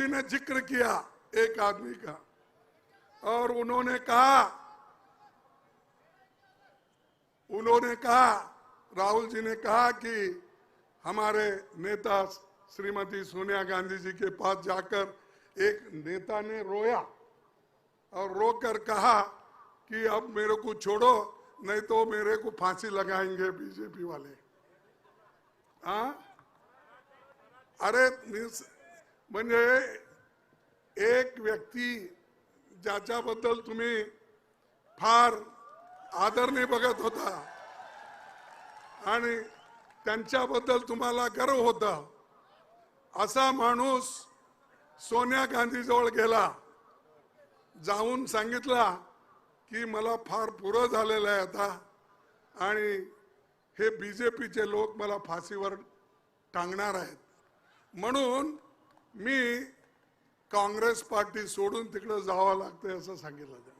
जी ने ज़िक्र किया एक आदमी का, और उन्होंने कहा उन्होंने कहा, राहुल जी ने कहा कि हमारे नेता श्रीमती सोनिया गांधी जी के पास जाकर एक नेता ने रोया, और रोकर कहा कि अब मेरे को छोड़ो, नहीं तो मेरे को फांसी लगाएँगे बीजेपी वाले। हा? अरे म्हणजे एक व्यक्ती ज्याच्याबद्दल तुम्ही फार आदरने बघत होता आणि त्यांच्याबद्दल तुम्हाला गर्व होता असा माणूस सोनिया गांधीजवळ गेला जाऊन सांगितला की मला फार पुरं झालेलं आहे आता आणि हे बीजेपीचे लोक मला फाशीवर टांगणार आहेत. म्हणून मी काँग्रेस पार्टी सोडून तिकडे जावं लागतंय असं सांगितलं त्यांनी.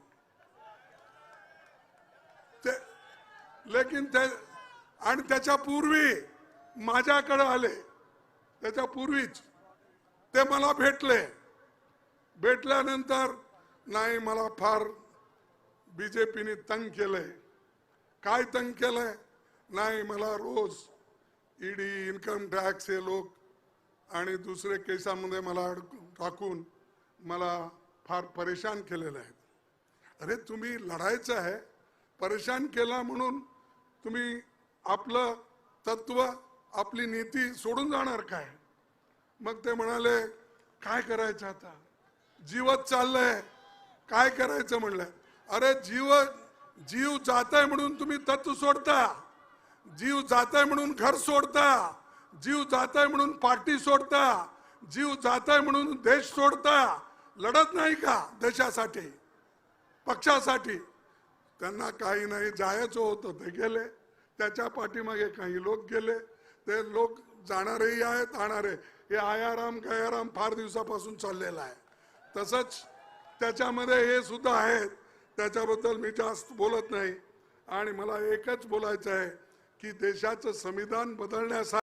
ते लेकिन ते आणि त्याच्या पूर्वी माझ्याकडे आले. त्याच्या पूर्वीच ते मला भेटले. भेटल्यानंतर नाही मला फार बीजेपीने तंग केलंय. काय तंग केलंय? नाही मला रोज ईडी इन्कम टॅक्स हे लोक आणि दुसरे केसामध्ये मला टाकून मला फार परेशान केलेलं आहे. अरे तुम्ही लढायचं आहे. परेशान केला म्हणून तुम्ही आपलं तत्व आपली नीती सोडून जाणार काय? मग ते म्हणाले काय करायचं आता? जीवच चाललंय. काय करायचं? म्हणलं. अरे जीव जीव जात आहे म्हणून तुम्ही तत्व सोडता. जीव जाताय म्हणून घर सोडता. जीव जाताय म्हणून पार्टी सोडता जीव जाताय म्हणून देश सोडता लढत नाही का देशासाठी पक्षासाठी? त्यांना काही नाही जायचं होतं ते गेले. त्याच्या पाठीमागे काही लोक गेले. ते लोक जाणारेही आहेत आणारे. हे आयाराम गयाराम फार दिवसापासून चाललेला आहे. तसंच त्याच्यामध्ये हे सुद्धा आहेत. त्याच्याबद्दल मी जास्त बोलत नाही. आणि मला एकच बोलायचं आहे की देशाचं संविधान बदलण्यासाठी